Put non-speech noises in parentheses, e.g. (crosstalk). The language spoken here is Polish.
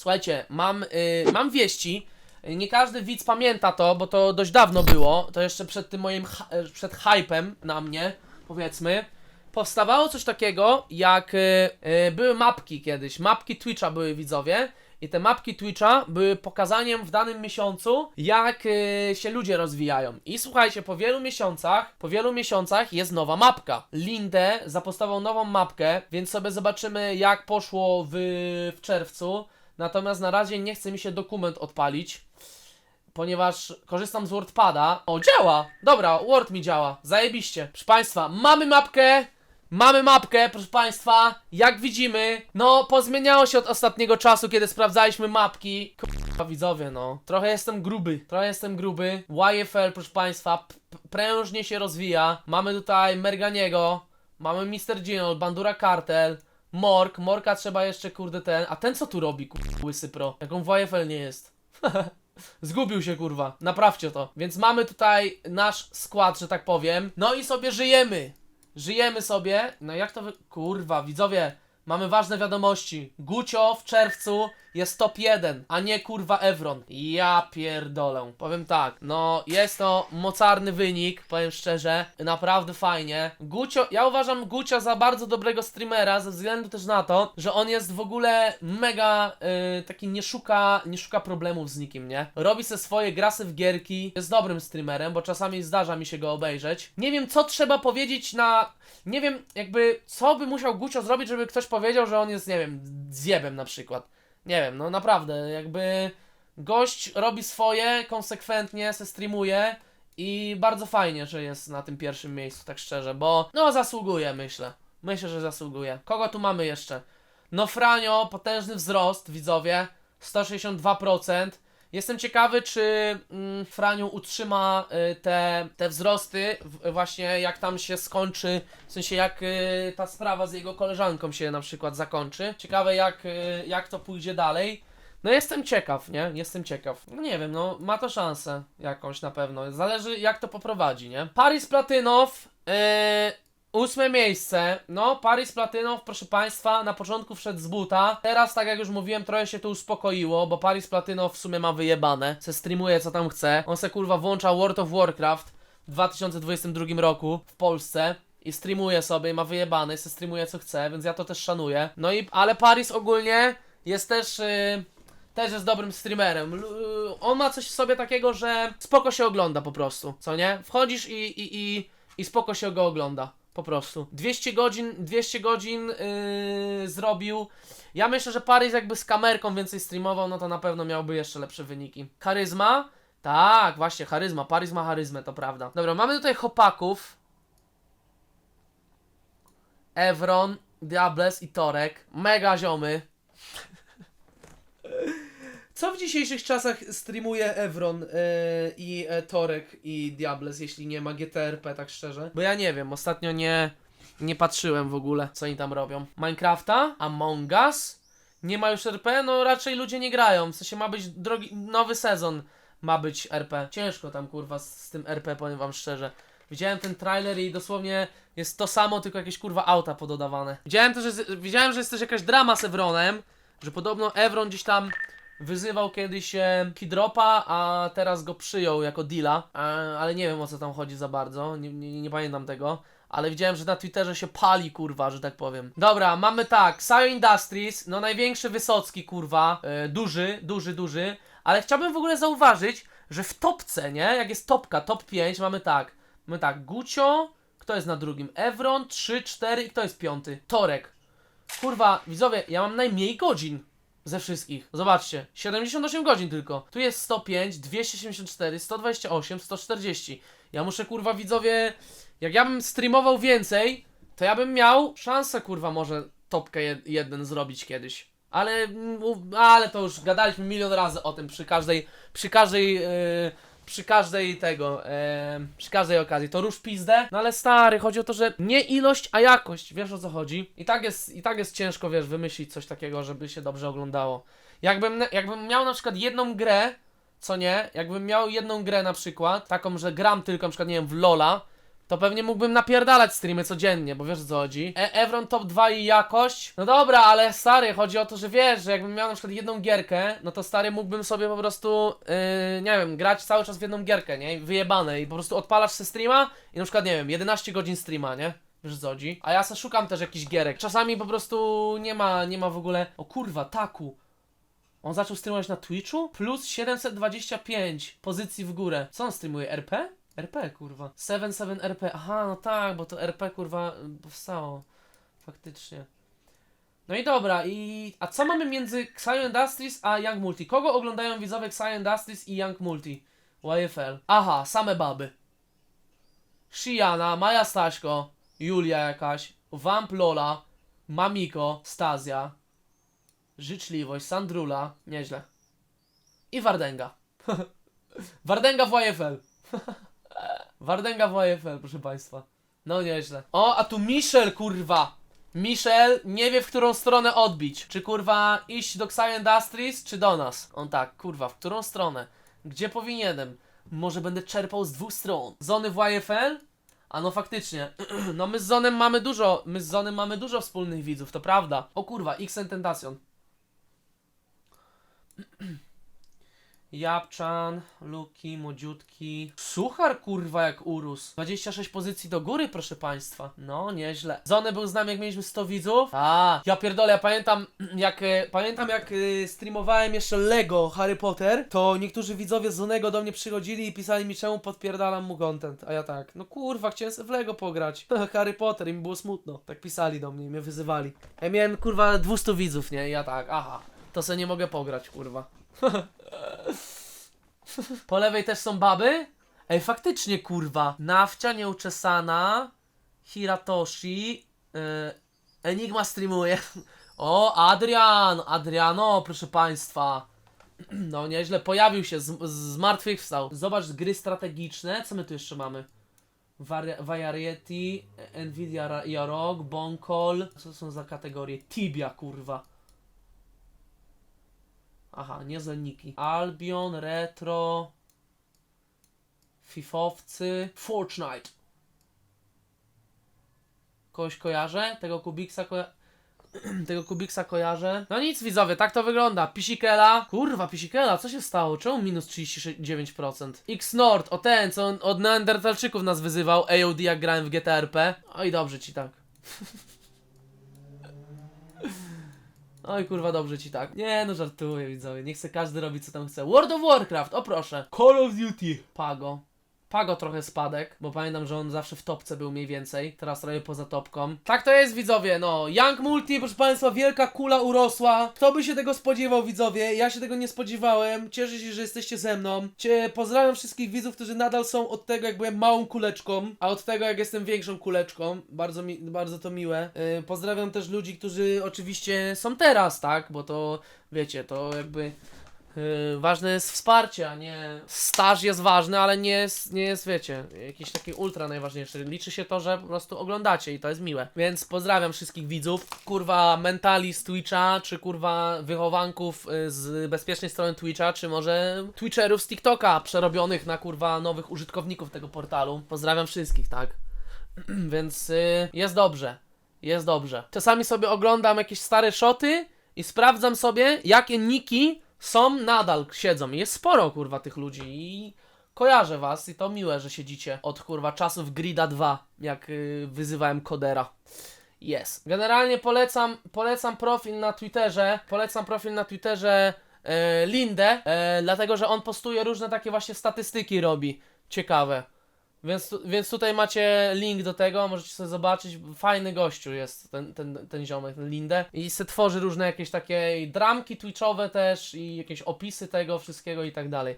Słuchajcie, mam, y, mam wieści. Nie każdy widz pamięta to, bo to dość dawno było. To jeszcze przed tym moim, e, przed hypem na mnie, powiedzmy. Powstawało coś takiego, jak y, y, były mapki kiedyś. Mapki Twitcha były widzowie. I te mapki Twitcha były pokazaniem w danym miesiącu, jak y, się ludzie rozwijają. I słuchajcie, po wielu miesiącach, po wielu miesiącach jest nowa mapka. Lindę zapostował nową mapkę, więc sobie zobaczymy, jak poszło w, w czerwcu. Natomiast na razie nie chce mi się dokument odpalić, ponieważ korzystam z WordPada. O, działa! Dobra, Word mi działa. Zajebiście. Proszę Państwa, mamy mapkę. Mamy mapkę, proszę Państwa. Jak widzimy, no pozmieniało się od ostatniego czasu, kiedy sprawdzaliśmy mapki. Kurwa, widzowie, no. Trochę jestem gruby. Trochę jestem gruby. YFL, proszę Państwa, prężnie się rozwija. Mamy tutaj Merganiego. Mamy Mr. Gino, Bandura Cartel. Mork, Morka trzeba jeszcze, kurde, ten. A ten co tu robi, kurwa, łysy pro? Jaką w nie jest? (laughs) Zgubił się, kurwa. Naprawcie to. Więc mamy tutaj nasz skład, że tak powiem. No i sobie żyjemy. Żyjemy sobie. No jak to wy... Kurwa, widzowie. Mamy ważne wiadomości. Gucio w czerwcu jest top 1, a nie kurwa Evron. Ja pierdolę. Powiem tak, no jest to mocarny wynik, powiem szczerze. Naprawdę fajnie. Gucio, ja uważam Gucia za bardzo dobrego streamera, ze względu też na to, że on jest w ogóle mega y, taki nie szuka, nie szuka problemów z nikim, nie? Robi se swoje grasy w gierki, jest dobrym streamerem, bo czasami zdarza mi się go obejrzeć. Nie wiem, co trzeba powiedzieć na... Nie wiem, jakby, co by musiał Gucio zrobić, żeby ktoś powiedział, że on jest, nie wiem, zjebem na przykład. Nie wiem, no naprawdę, jakby gość robi swoje, konsekwentnie se streamuje i bardzo fajnie, że jest na tym pierwszym miejscu, tak szczerze, bo no zasługuje, myślę. Myślę, że zasługuje. Kogo tu mamy jeszcze? No Franio, potężny wzrost, widzowie, 162%. Jestem ciekawy, czy mm, Franiu utrzyma y, te, te wzrosty, właśnie jak tam się skończy, w sensie jak y, ta sprawa z jego koleżanką się na przykład zakończy. Ciekawe jak, y, jak to pójdzie dalej. No jestem ciekaw, nie? Jestem ciekaw. No nie wiem, no ma to szansę jakąś na pewno. Zależy jak to poprowadzi, nie? Paris Platynow, yy, ósme miejsce. No, Paris Platynow, proszę Państwa, na początku wszedł z buta. Teraz, tak jak już mówiłem, trochę się to uspokoiło, bo Paris Platynow w sumie ma wyjebane. Se streamuje co tam chce. On se kurwa włącza World of Warcraft w 2022 roku w Polsce i streamuje sobie, ma wyjebane, se streamuje co chce, więc ja to też szanuję. No i, ale Paris ogólnie jest też, yy, też jest dobrym streamerem. L- yy, on ma coś w sobie takiego, że spoko się ogląda po prostu, co nie? Wchodzisz i, i, i, i spoko się go ogląda. Po prostu. 200 godzin, 200 godzin yy, zrobił. Ja myślę, że Paris jakby z kamerką więcej streamował, no to na pewno miałby jeszcze lepsze wyniki. Charyzma? Tak, właśnie, charyzma. Paris ma charyzmę, to prawda. Dobra, mamy tutaj chłopaków. Evron, Diables i Torek. Mega ziomy. Co w dzisiejszych czasach streamuje Evron yy, i e, Torek i Diables, jeśli nie ma GTRP, tak szczerze? Bo ja nie wiem, ostatnio nie, nie patrzyłem w ogóle, co oni tam robią. Minecrafta? Among Us? Nie ma już RP? No raczej ludzie nie grają, w sensie ma być drogi, nowy sezon ma być RP. Ciężko tam kurwa z, z tym RP, powiem wam szczerze. Widziałem ten trailer i dosłownie jest to samo, tylko jakieś kurwa auta pododawane. Widziałem też, że, widziałem, że jest też jakaś drama z Evronem, że podobno Evron gdzieś tam wyzywał kiedyś e, Kidropa, a teraz go przyjął jako deala, e, ale nie wiem o co tam chodzi za bardzo, nie, nie, nie pamiętam tego. Ale widziałem, że na Twitterze się pali, kurwa, że tak powiem. Dobra, mamy tak, Sayo Industries, no największy Wysocki, kurwa, e, duży, duży, duży, ale chciałbym w ogóle zauważyć, że w topce, nie, jak jest topka, top 5, mamy tak, mamy tak, Gucio, kto jest na drugim? Evron, 3, 4 i kto jest piąty? Torek. Kurwa, widzowie, ja mam najmniej godzin ze wszystkich. Zobaczcie, 78 godzin tylko. Tu jest 105, 274, 128, 140. Ja muszę kurwa widzowie, jak ja bym streamował więcej, to ja bym miał szansę kurwa może topkę jed jeden zrobić kiedyś. Ale, mm, ale to już gadaliśmy milion razy o tym przy każdej, przy każdej, yy, przy każdej tego, e, przy każdej okazji. To róż pizdę. No ale stary, chodzi o to, że nie ilość, a jakość. Wiesz o co chodzi? I tak jest, i tak jest ciężko, wiesz, wymyślić coś takiego, żeby się dobrze oglądało. Jakbym, jakbym miał na przykład jedną grę, co nie? Jakbym miał jedną grę na przykład, taką, że gram tylko na przykład, nie wiem, w LoL'a, to pewnie mógłbym napierdalać streamy codziennie, bo wiesz co chodzi. E Evron top 2 i jakość. No dobra, ale stary, chodzi o to, że wiesz, że jakbym miał na przykład jedną gierkę, no to stary mógłbym sobie po prostu, yy, nie wiem, grać cały czas w jedną gierkę, nie? Wyjebane i po prostu odpalasz se streama i na przykład, nie wiem, 11 godzin streama, nie? Wiesz co chodzi? A ja se szukam też jakichś gierek. Czasami po prostu nie ma, nie ma w ogóle... O kurwa, taku. On zaczął streamować na Twitchu? Plus 725 pozycji w górę. Co on streamuje? RP? RP, kurwa. 77 RP. Aha, no tak, bo to RP, kurwa, powstało. Faktycznie. No i dobra, i... A co mamy między Xio Industries a Young Multi? Kogo oglądają widzowie Xio Industries i Young Multi? YFL. Aha, same baby. Shiana, Maja Staśko, Julia jakaś, Vamp Lola, Mamiko, Stazja, Życzliwość, Sandrula, nieźle. I Wardenga. (laughs) Wardenga w YFL. (laughs) Wardenga w YFL, proszę państwa. No nieźle. O, a tu Michel, kurwa. Michel nie wie, w którą stronę odbić. Czy kurwa iść do Xi Industries, czy do nas? On tak, kurwa, w którą stronę? Gdzie powinienem? Może będę czerpał z dwóch stron. Zony w YFL? A no faktycznie. (clears throat) no my z Zonem mamy dużo, my z Zonem mamy dużo wspólnych widzów, to prawda. O kurwa, X Tentacion. (clears throat) Japczan, Luki, Młodziutki. Suchar kurwa jak urósł. 26 pozycji do góry, proszę państwa. No, nieźle. Zony był z nami jak mieliśmy 100 widzów. A, ja pierdolę, ja pamiętam (clears throat) jak, e, pamiętam jak e, streamowałem jeszcze Lego Harry Potter, to niektórzy widzowie z Zonego do mnie przychodzili i pisali mi czemu podpierdalam mu content. A ja tak, no kurwa, chciałem sobie w Lego pograć. (laughs) Harry Potter i mi było smutno. Tak pisali do mnie i mnie wyzywali. Ja miałem kurwa 200 widzów, nie? I ja tak, aha. To se nie mogę pograć, kurwa. (laughs) Po lewej też są baby? Ej, faktycznie, kurwa. Nawcia nieuczesana. Hiratoshi. Yy, Enigma streamuje. (laughs) O, Adrian! Adriano, proszę państwa. (clears throat) No, nieźle. Pojawił się, z, z martwych wstał. Zobacz gry strategiczne. Co my tu jeszcze mamy? Vari- Variety, Nvidia Jarok, Bonkol. Co są za kategorie? Tibia, kurwa. Aha, niezłe niki. Albion, Retro, Fifowcy, Fortnite. Kogoś kojarzę? Tego Kubiksa koja... (clears throat) Tego Kubiksa kojarzę. No nic widzowie, tak to wygląda. Pisikela. Kurwa, Pisikela, co się stało? Czemu minus 39%? X-Nord, o ten, co on od Neandertalczyków nas wyzywał. AOD jak grałem w GTRP. Oj, dobrze ci tak. (laughs) Oj kurwa, dobrze ci tak. Nie no, żartuję widzowie. Niech se każdy robi co tam chce. World of Warcraft, o proszę. Call of Duty. Pago. Pago trochę spadek, bo pamiętam, że on zawsze w topce był mniej więcej. Teraz trochę poza topką. Tak to jest widzowie, no. Young Multi, proszę państwa, wielka kula urosła. Kto by się tego spodziewał widzowie? Ja się tego nie spodziewałem. Cieszę się, że jesteście ze mną. Pozdrawiam wszystkich widzów, którzy nadal są od tego, jak byłem małą kuleczką, a od tego, jak jestem większą kuleczką. Bardzo, mi, bardzo to miłe. Yy, pozdrawiam też ludzi, którzy oczywiście są teraz, tak? Bo to, wiecie, to jakby... Yy, ważne jest wsparcie, a nie. Staż jest ważny, ale nie jest, nie jest, wiecie, jakiś taki ultra najważniejszy. Liczy się to, że po prostu oglądacie i to jest miłe. Więc pozdrawiam wszystkich widzów. Kurwa, mentali z Twitcha, czy kurwa wychowanków y, z bezpiecznej strony Twitcha, czy może Twitcherów z TikToka przerobionych na kurwa nowych użytkowników tego portalu. Pozdrawiam wszystkich, tak? (clears throat) Więc y, jest dobrze. Jest dobrze. Czasami sobie oglądam jakieś stare shoty i sprawdzam sobie, jakie niki są nadal, siedzą. Jest sporo, kurwa, tych ludzi i kojarzę was i to miłe, że siedzicie od, kurwa, czasów Grida 2, jak y, wyzywałem Kodera. Jest. Generalnie polecam, polecam profil na Twitterze, polecam profil na Twitterze e, Lindę, e, dlatego, że on postuje różne takie właśnie statystyki robi. Ciekawe. Więc, więc tutaj macie link do tego, możecie sobie zobaczyć. Fajny gościu jest ten, ten, ten ziomek, ten Lindę. I se tworzy różne jakieś takie dramki twitchowe też i jakieś opisy tego wszystkiego i tak dalej.